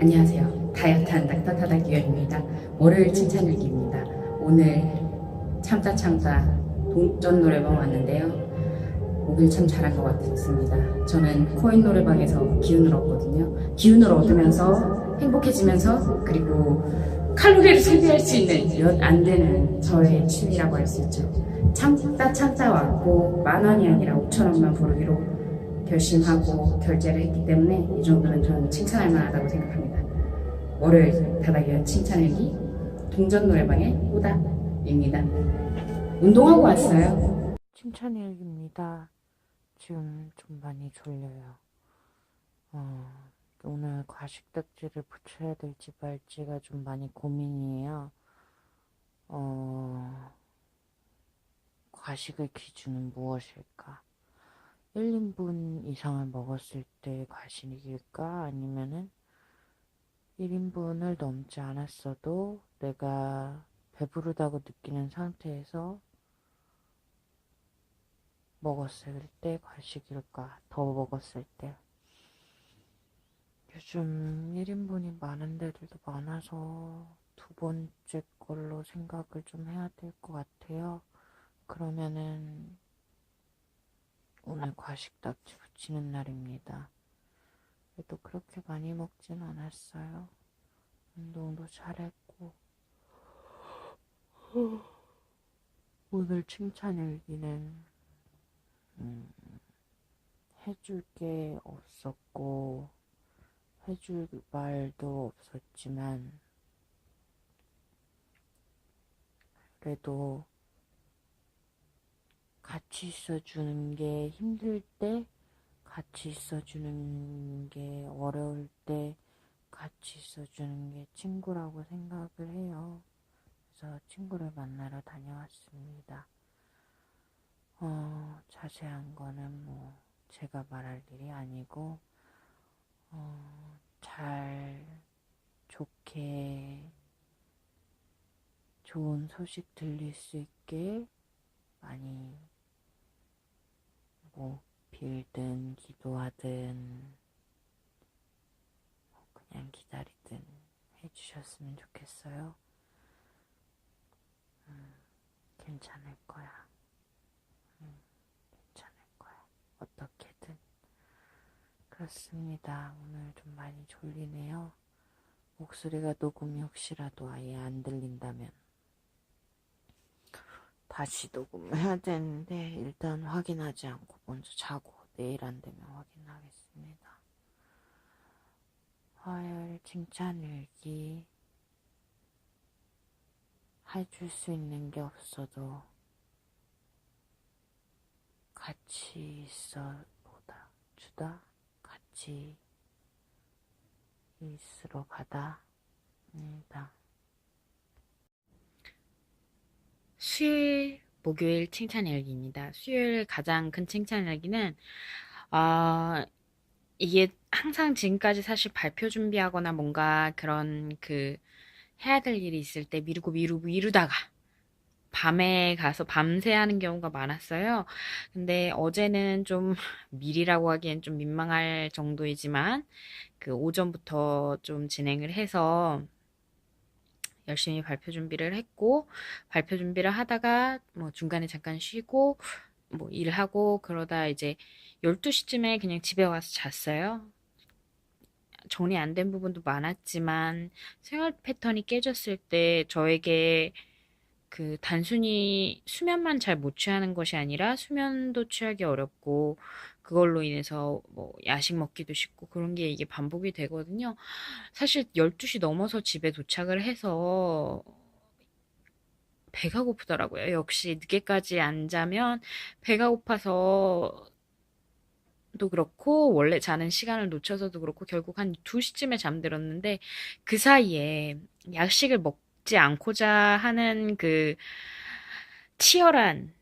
안녕하세요. 다이어트한 닥터타다 기현입니다. 월요일 칭찬일기입니다. 오늘 참자 참자 동전 노래방 왔는데요. 오길 참 잘한 것 같습니다. 저는 코인 노래방에서 기운을 얻거든요. 기운을 얻으면서 행복해지면서 그리고 칼로리를 소비할 수 있는 몇 안 되는 저의 취미라고 할 수 있죠. 참다 참자 왔고 만 원이 아니라 5천 원만 벌기로 결심하고 결제를 했기 때문에 이 정도는 저는 칭찬할 만하다고 생각합니다. 월요일 다다기와 칭찬일기 동전 노래방의 호다입니다. 운동하고 왔어요. 칭찬일기입니다. 지금 좀 많이 졸려요. 어, 오늘 과식 딱지를 붙여야 될지 말지가 좀 많이 고민이에요. 어, 과식의 기준은 무엇일까? 1인분 이상을 먹었을 때 과식일까? 아니면은 1인분을 넘지 않았어도 내가 배부르다고 느끼는 상태에서 먹었을 때 과식일까? 더 먹었을 때. 요즘 1인분이 많은 데들도 많아서 두 번째 걸로 생각을 좀 해야 될 것 같아요. 그러면은 오늘 과식 딱지 붙이는 날입니다. 그래도 그렇게 많이 먹진 않았어요. 운동도 잘했고. 오늘 칭찬일기는 음, 해줄 게 없었고, 해줄 말도 없었지만, 그래도 같이 있어주는 게 힘들 때, 같이 있어주는 게 어려울 때, 같이 있어주는 게 친구라고 생각을 해요. 그래서 친구를 만나러 다녀왔습니다. 어, 자세한 거는 뭐 제가 말할 일이 아니고 어, 잘 좋게 좋은 소식 들릴 수 있게 많이 뭐 빌든 기도하든 뭐 그냥 기다리든 해주셨으면 좋겠어요. 음, 괜찮을 거야. 괜찮을 거야. 어떻게든. 그렇습니다. 오늘 좀 많이 졸리네요. 목소리가 녹음이 혹시라도 아예 안 들린다면 다시 녹음해야 되는데 일단 확인하지 않고 먼저 자고 내일 안 되면 확인하겠습니다. 화요일 칭찬 일기 해줄 수 있는 게 없어도 같이 있어 보다 주다 같이 있으러 가다 입니다. 수요일, 목요일 칭찬 일기입니다. 수요일 가장 큰 칭찬 일기는 어, 이게 항상 지금까지 사실 발표 준비하거나 뭔가 그런 그 해야 될 일이 있을 때 미루고 미루고 미루다가 밤에 가서 밤새 하는 경우가 많았어요. 근데 어제는 좀 미리라고 하기엔 좀 민망할 정도이지만 그 오전부터 좀 진행을 해서 열심히 발표 준비를 했고 발표 준비를 하다가 뭐 중간에 잠깐 쉬고 뭐 일하고 그러다 이제 12시쯤에 그냥 집에 와서 잤어요. 정리 안 된 부분도 많았지만 생활 패턴이 깨졌을 때 저에게 그 단순히 수면만 잘 못 취하는 것이 아니라 수면도 취하기 어렵고 그걸로 인해서 뭐 야식 먹기도 쉽고 그런 게 이게 반복이 되거든요. 사실 12시 넘어서 집에 도착을 해서 배가 고프더라고요. 역시 늦게까지 안 자면 배가 고파서 도 그렇고 원래 자는 시간을 놓쳐서도 그렇고 결국 한 2시쯤에 잠들었는데 그 사이에 야식을 먹 지 않고자 하는 그 치열한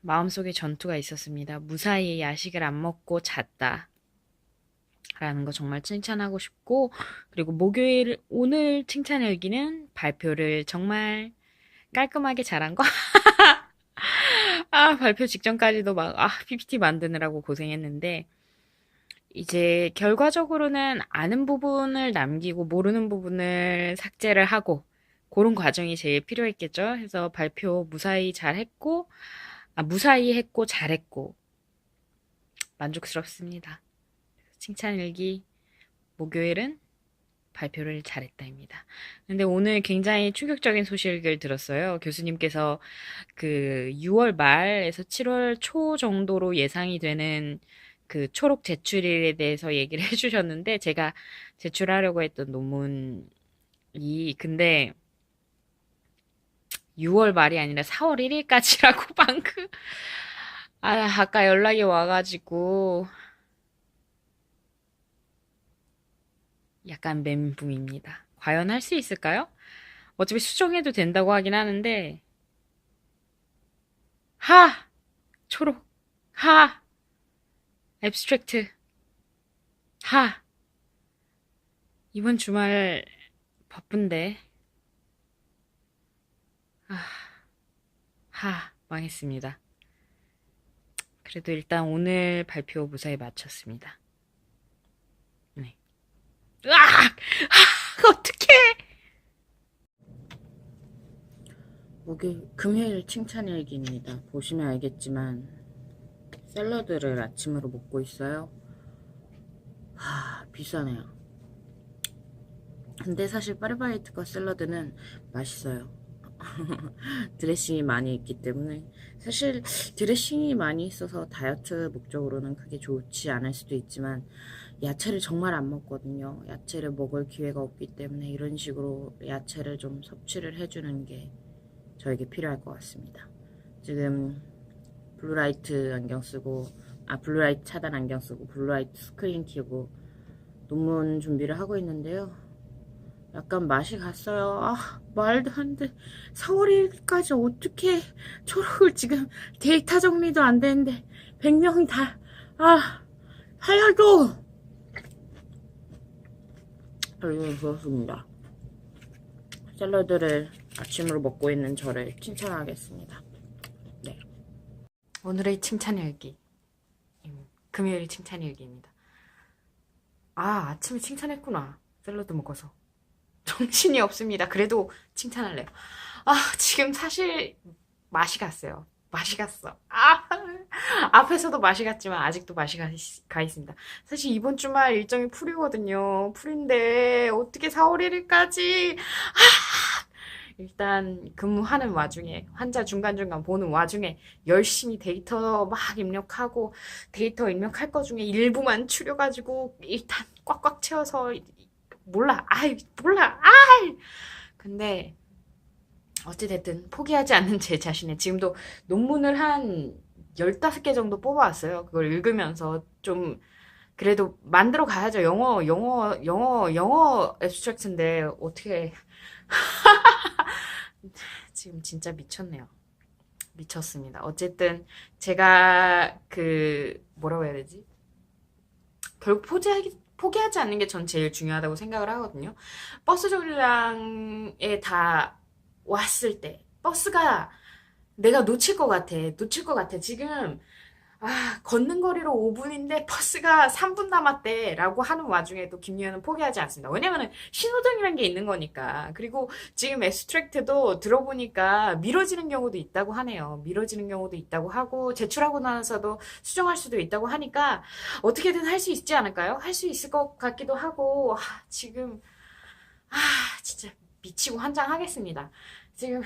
마음속의 전투가 있었습니다. 무사히 야식을 안 먹고 잤다. 라는 거 정말 칭찬하고 싶고, 그리고 목요일, 오늘 칭찬 일기는 발표를 정말 깔끔하게 잘한 거. 아, 발표 직전까지도 막, 아, PPT 만드느라고 고생했는데, 이제 결과적으로는 아는 부분을 남기고 모르는 부분을 삭제를 하고 그런 과정이 제일 필요했겠죠. 그래서 발표 무사히 잘 했고, 아, 무사히 했고 잘 했고 만족스럽습니다. 칭찬일기 목요일은 발표를 잘했다입니다. 근데 오늘 굉장히 충격적인 소식을 들었어요. 교수님께서 그 6월 말에서 7월 초 정도로 예상이 되는 그 초록 제출일에 대해서 얘기를 해주셨는데 제가 제출하려고 했던 논문이 근데 6월 말이 아니라 4월 1일까지라고 방금 아, 아까 연락이 와가지고 약간 멘붕입니다. 과연 할 수 있을까요? 어차피 수정해도 된다고 하긴 하는데 하! 초록 하! 앱스트랙트 하! 이번 주말 바쁜데 아, 하! 망했습니다. 그래도 일단 오늘 발표 무사히 마쳤습니다. 네. 으악! 아, 어떡해! 목요일, 금요일 칭찬일기입니다. 보시면 알겠지만, 샐러드를 아침으로 먹고 있어요. 하, 비싸네요. 근데 사실 파리바게트과 샐러드는 맛있어요. 드레싱이 많이 있기 때문에 사실 드레싱이 많이 있어서 다이어트 목적으로는 그게 좋지 않을 수도 있지만 야채를 정말 안 먹거든요. 야채를 먹을 기회가 없기 때문에 이런 식으로 야채를 좀 섭취를 해주는 게 저에게 필요할 것 같습니다. 지금 블루라이트 안경 쓰고 아 블루라이트 차단 안경 쓰고 블루라이트 스크린 켜고 논문 준비를 하고 있는데요. 약간 맛이 갔어요. 아, 말도 안 돼. 4월 1일까지 어떻게 초록을 지금 데이터 정리도 안 되는데 100명이 다, 아, 살려줘! 아이고, 그렇습니다. 샐러드를 아침으로 먹고 있는 저를 칭찬하겠습니다. 네. 오늘의 칭찬일기. 음, 금요일 칭찬일기입니다. 아, 아침에 칭찬했구나. 샐러드 먹어서. 정신이 없습니다. 그래도 칭찬할래요. 아, 지금 사실 맛이 갔어요. 맛이 갔어. 아, 앞에서도 맛이 갔지만 아직도 맛이 가, 가 있습니다. 사실 이번 주말 일정이 풀이거든요. 풀인데 어떻게 4월 1일까지 아, 일단 근무하는 와중에 환자 중간중간 보는 와중에 열심히 데이터 막 입력하고 데이터 입력할 거 중에 일부만 추려가지고 일단 꽉꽉 채워서 몰라. 아이, 몰라. 아이. 근데 어찌됐든 포기하지 않는 제 자신의 지금도 논문을 한 15개 정도 뽑아왔어요. 그걸 읽으면서 좀 그래도 만들어 가야죠. 영어, 영어, 영어, 영어 앱스트랙트인데 어떻게 지금 진짜 미쳤네요. 미쳤습니다. 어쨌든 제가 그 뭐라고 해야 되지? 결국 포기하기 포기하지 않는 게 전 제일 중요하다고 생각을 하거든요. 버스 정류장에 다 왔을 때 버스가 내가 놓칠 것 같아. 놓칠 것 같아. 지금 아, 걷는 거리로 5분인데 버스가 3분 남았대 라고 하는 와중에도 김유현은 포기하지 않습니다. 왜냐면은 신호등이란 게 있는 거니까. 그리고 지금 엑스트랙트도 들어보니까 미뤄지는 경우도 있다고 하네요. 미뤄지는 경우도 있다고 하고 제출하고 나서도 수정할 수도 있다고 하니까 어떻게든 할 수 있지 않을까요? 할 수 있을 것 같기도 하고 아, 지금 아, 진짜 미치고 환장하겠습니다. 지금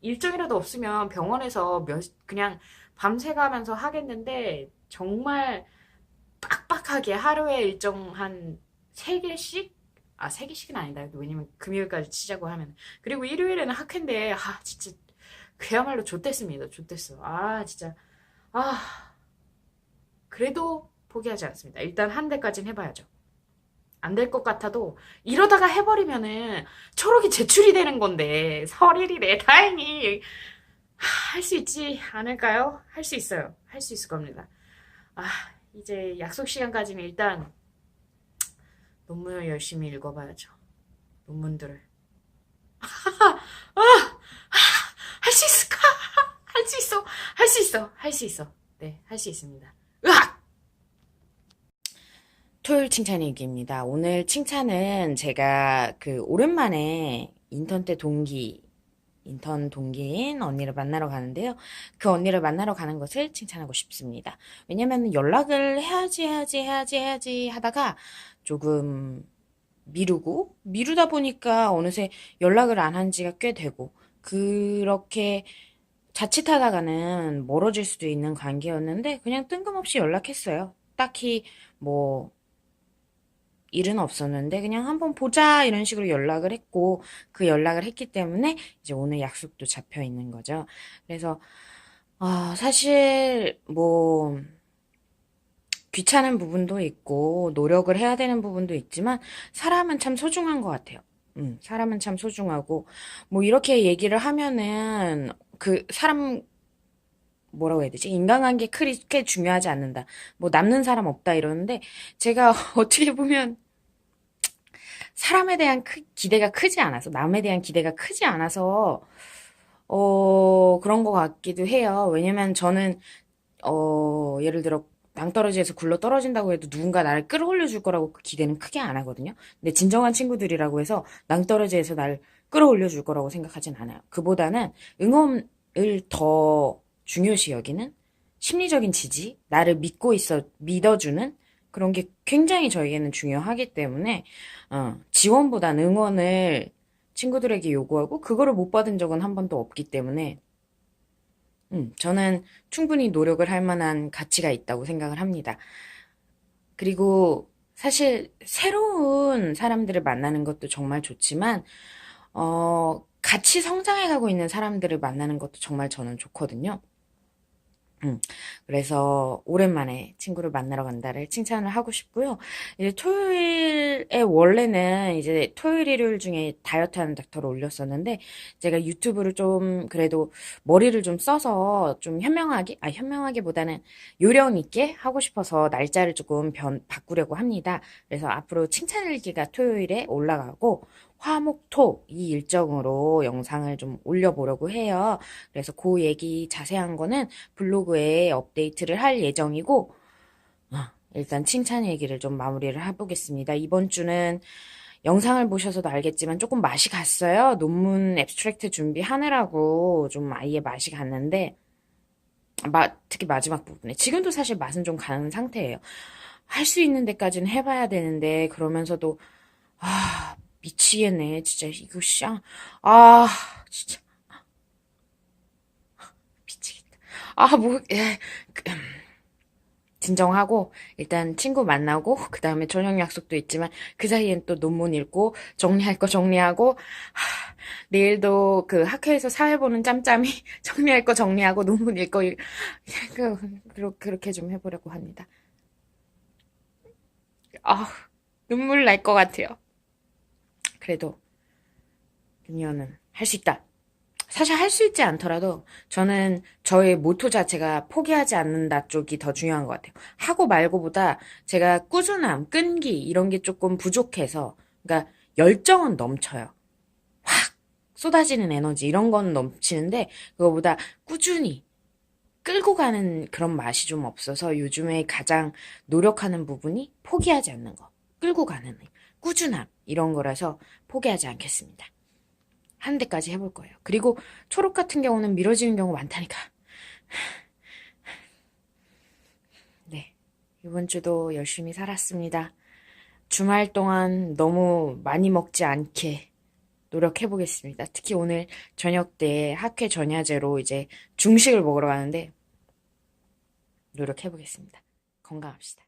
일정이라도 없으면 병원에서 몇 그냥 밤새 가면서 하겠는데 정말 빡빡하게 하루에 일정 한 3개씩? 아, 3개씩은 아니다. 왜냐면 금요일까지 치자고 하면. 그리고 일요일에는 학회인데, 아, 진짜, 그야말로 좆됐습니다. 좆됐어. 아, 진짜. 아, 그래도 포기하지 않습니다. 일단 한 대까지는 해봐야죠. 안 될 것 같아도, 이러다가 해버리면은 초록이 제출이 되는 건데, 설 1일에 다행히 할 수 있지 않을까요? 할 수 있어요. 할 수 있을 겁니다. 아, 이제 약속 시간까지는 일단 논문을 열심히 읽어봐야죠. 논문들을. 아, 할수 있을까? 할 수 있어. 할 수 있어. 할 수 있어. 네, 할 수 있습니다. 으악! 토요일 칭찬 일기입니다. 오늘 칭찬은 제가 그 오랜만에 인턴 때 동기, 인턴 동기인 언니를 만나러 가는데요. 그 언니를 만나러 가는 것을 칭찬하고 싶습니다. 왜냐면 연락을 해야지, 해야지, 해야지, 해야지 하다가 조금 미루고, 미루다 보니까 어느새 연락을 안 한 지가 꽤 되고, 그렇게 자칫하다가는 멀어질 수도 있는 관계였는데, 그냥 뜬금없이 연락했어요. 딱히 뭐, 일은 없었는데 그냥 한번 보자 이런 식으로 연락을 했고 그 연락을 했기 때문에 이제 오늘 약속도 잡혀 있는 거죠. 그래서 아, 사실 뭐 귀찮은 부분도 있고 노력을 해야 되는 부분도 있지만 사람은 참 소중한 것 같아요. 음, 사람은 참 소중하고 뭐 이렇게 얘기를 하면은 그 사람 뭐라고 해야 되지? 인간관계 크게 중요하지 않는다. 뭐 남는 사람 없다 이러는데 제가 어떻게 보면 사람에 대한 크- 기대가 크지 않아서, 남에 대한 기대가 크지 않아서, 어, 그런 것 같기도 해요. 왜냐면 저는, 어, 예를 들어, 낭떠러지에서 굴러 떨어진다고 해도 누군가 나를 끌어올려 줄 거라고 그 기대는 크게 안 하거든요. 근데 진정한 친구들이라고 해서 낭떠러지에서 나를 끌어올려 줄 거라고 생각하진 않아요. 그보다는 응원을 더 중요시 여기는 심리적인 지지, 나를 믿고 있어, 믿어주는 그런 게 굉장히 저에게는 중요하기 때문에, 어, 지원보단 응원을 친구들에게 요구하고, 그거를 못 받은 적은 한 번도 없기 때문에, 음, 저는 충분히 노력을 할 만한 가치가 있다고 생각을 합니다. 그리고 사실 새로운 사람들을 만나는 것도 정말 좋지만, 어, 같이 성장해가고 있는 사람들을 만나는 것도 정말 저는 좋거든요. 음, 그래서 오랜만에 친구를 만나러 간다를 칭찬을 하고 싶고요. 이제 토요일에 원래는 이제 토요일 일요일 중에 다이어트 하는 닥터를 올렸었는데 제가 유튜브를 좀 그래도 머리를 좀 써서 좀 현명하게 아 현명하게보다는 요령 있게 하고 싶어서 날짜를 조금 변 바꾸려고 합니다. 그래서 앞으로 칭찬 일기가 토요일에 올라가고 화목토 이 일정으로 영상을 좀 올려보려고 해요. 그래서 그 얘기 자세한 거는 블로그에 업데이트를 할 예정이고, 아, 일단 칭찬 얘기를 좀 마무리를 해보겠습니다. 이번 주는 영상을 보셔서도 알겠지만 조금 맛이 갔어요. 논문 앱스트랙트 준비하느라고 좀 아예 맛이 갔는데, 마- 특히 마지막 부분에. 지금도 사실 맛은 좀 가는 상태예요. 할 수 있는 데까지는 해봐야 되는데, 그러면서도, 아, 미치겠네. 진짜, 이거, 쌍, 아, 진짜, 미치겠다. 아, 뭐, 예. 그, 진정하고 일단 친구 만나고 그 다음에 저녁 약속도 있지만 그 사이엔 또 논문 읽고 정리할 거 정리하고 하, 내일도 그 학회에서 사회 보는 짬짬이 정리할 거 정리하고 논문 읽고 일- 그, 그렇게 좀 해보려고 합니다. 아, 눈물 날 것 같아요. 그래도 그녀는 할수 있다. 사실 할 수 있지 않더라도 저는 저의 모토 자체가 포기하지 않는다 쪽이 더 중요한 것 같아요. 하고 말고보다 제가 꾸준함, 끈기 이런 게 조금 부족해서 그러니까 열정은 넘쳐요. 확 쏟아지는 에너지 이런 건 넘치는데 그거보다 꾸준히 끌고 가는 그런 맛이 좀 없어서 요즘에 가장 노력하는 부분이 포기하지 않는 거. 끌고 가는 꾸준함 이런 거라서 포기하지 않겠습니다. 하는 데까지 해볼 거예요. 그리고 초록 같은 경우는 미뤄지는 경우 많다니까. 네. 이번 주도 열심히 살았습니다. 주말 동안 너무 많이 먹지 않게 노력해 보겠습니다. 특히 오늘 저녁 때 학회 전야제로 이제 중식을 먹으러 가는데 노력해 보겠습니다. 건강합시다.